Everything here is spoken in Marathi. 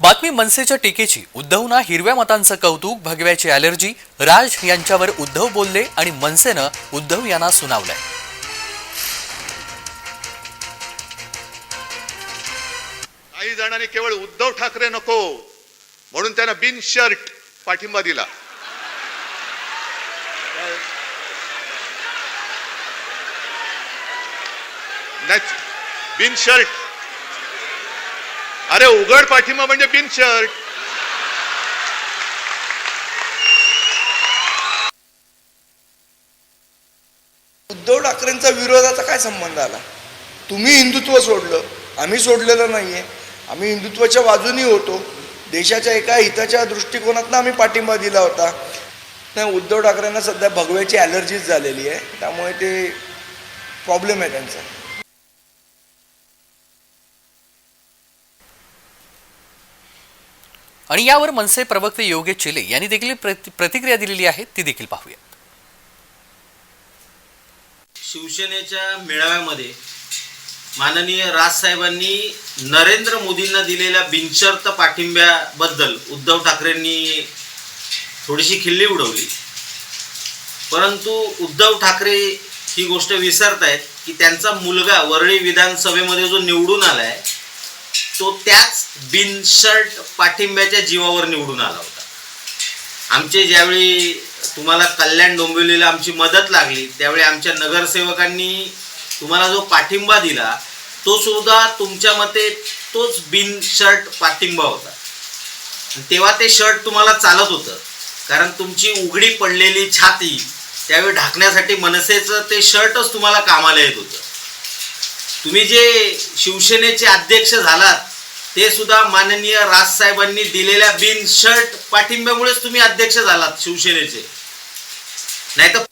बातमी मनसेच्या टीकेची. उद्धवना हिरव्या मतांचं कौतुक भगव्याची अलर्जी राज यांच्यावर उद्धव बोलले आणि मनसेनं उद्धव यांना सुनावलंय. काही जणांनी केवळ उद्धव ठाकरे नको. म्हणून त्यांना बिन शर्ट पाठिंबा दिला. नाही, बिन शर्ट. अरे उघड पाठिंबा म्हणजे बिन शर्ट. उद्धव ठाकरेंचा विरोधाचा काय संबंध आला? तुम्ही हिंदुत्व सोडलं आम्ही सोडलेलं नाहीये. आम्ही हिंदुत्वाच्या बाजूनी होतो. देशाच्या एका हिताच्या दृष्टिकोनातनं आम्ही पाठिंबा दिला होता. नाही उद्धव ठाकरेंना सध्या भगव्याची ॲलर्जीज झालेली आहे. त्यामुळे ते प्रॉब्लेम आहे त्यांचा. आणि यावर मनसे प्रवक्ते योगेश चिले यांनी देखील प्रतिक्रिया दिलेली आहे ती देखील पाहूया शिवसेनेच्या मेळाव्यामध्ये माननीय राजसाहेबांनी नरेंद्र मोदींना दिलेल्या बिनशर्त पाठिंब्याबद्दल उद्धव ठाकरेंनी थोडीशी खिल्ली उडवली. परंतु उद्धव ठाकरे ही गोष्ट विसरतायत की त्यांचा मुलगा वरळी विधानसभेमध्ये जो निवडून आलाय तो त्याच बिनशर्ट पाठिंब्याच्या जीवावर निवडून आला होता. आमचे ज्यावेळी तुम्हाला कल्याण डोंबिवलीला आमची मदत लागली त्यावेळी आमच्या नगरसेवकांनी तुम्हाला जो पाठिंबा दिला तो सुद्धा तुमच्या मते तोच बिन शर्ट पाठिंबा होता. तेव्हा ते शर्ट तुम्हाला चालत होतं. कारण तुमची उघडी पडलेली छाती त्यावेळी ढाकण्यासाठी मनसेचं ते शर्टच तुम्हाला कामाला येत होतं. तुम्ही जे शिवसेनेचे अध्यक्ष झालात ते सुद्धा माननीय राजसाहेबांनी दिलेल्या बिनशर्ट पाठिंब्यामुळेच तुम्ही अध्यक्ष झालात शिवसेनेचे. नाही तर